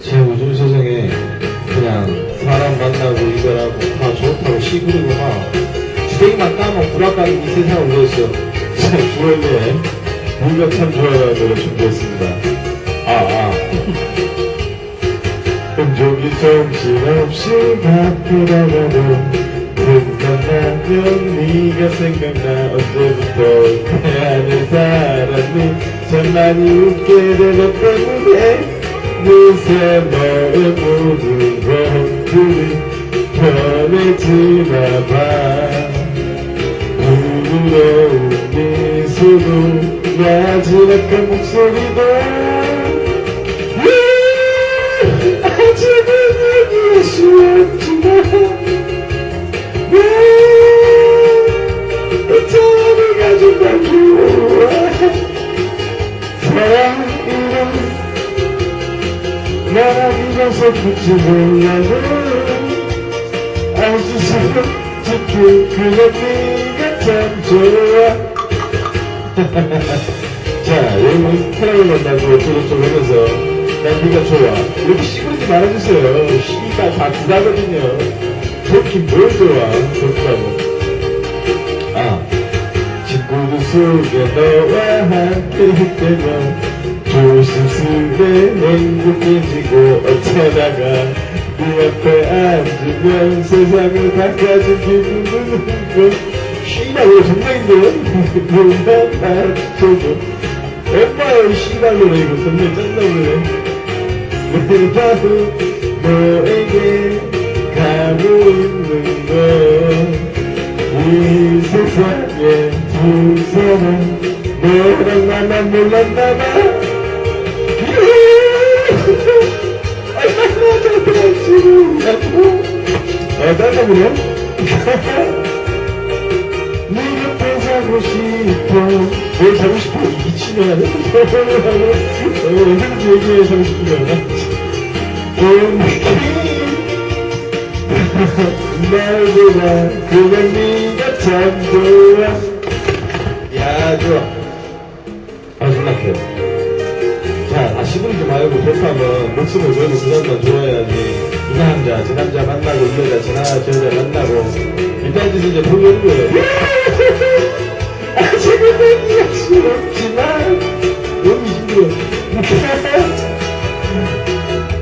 제 요즘 세상에 그냥 사람 만나고 이거라고 다 좋다고 시부리고 막 주댕이만 까면 구락가는 이 세상을 위해서 자, 주원이의 물가 참 좋아요라는 노래 준비했습니다. 아, 아. 온종일 정신없이 바쁘다가도 생각나면 네가 생각나 언제부터 내 안에 사람이 참 많이 웃게 된것 때문 에 느새 너의 모든 것들이 변해지나 봐 부드러운 미소도 마지막한 목소리도 그냥 네가 참 좋아 자, 여러분 사랑을 만나고 어쩌고저쩌고 하면서 난 네가 좋아. 이렇게 시끄럽게 말해주세요. 시가 다 지나거든요. 좋긴 뭘 좋아. 좋다고. 아, 친구들 속에 너와 함께 있다면 조심스레 행복해지고 어쩌다가 네 앞에 앉으면 세상을 바꿔준 기분을 느끼고 씨발 왜 정상인데요? 뭔가 나줘줘 엄마의 씨발 노래 이거 정말 짠나 보네 늘 봐도 너에게 가고 있는 거이 세상에 두 사람 너랑 나만 몰랐나봐 아 보네 네 곁에 자고 싶어 뭘 자고 싶어? 이 미친년아 어, 언제든지 얘기해 자고 싶은 거야? 온 날보다 그냥 네가 참 좋아 야. 좋아. 아 존나게 자 다시 부르지 말고 좋다면 목숨을 걸고 그 사람만 좋아해야지 이 남자 저 남자 만나고 이 여자 저 남자 저 여자 만나고. 짓 이제 보는 거예요. 아직은 수 없지만 너무 힘들어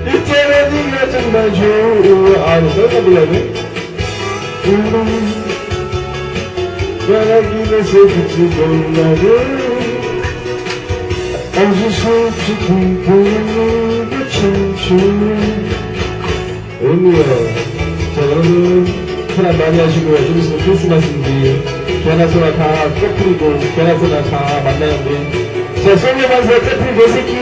이때는 네가 정말 좋아 아너 썰까 불러네 말하기에서 그치 몰라도 참 좋아 의미요 자 여러분 사랑 많이 하시고요 좀 있으면 크리스마스인데 개나 소나 다 꺼풀이고 개나 소나 다 만나는데 자 소녀 만세 꺼풀 개새끼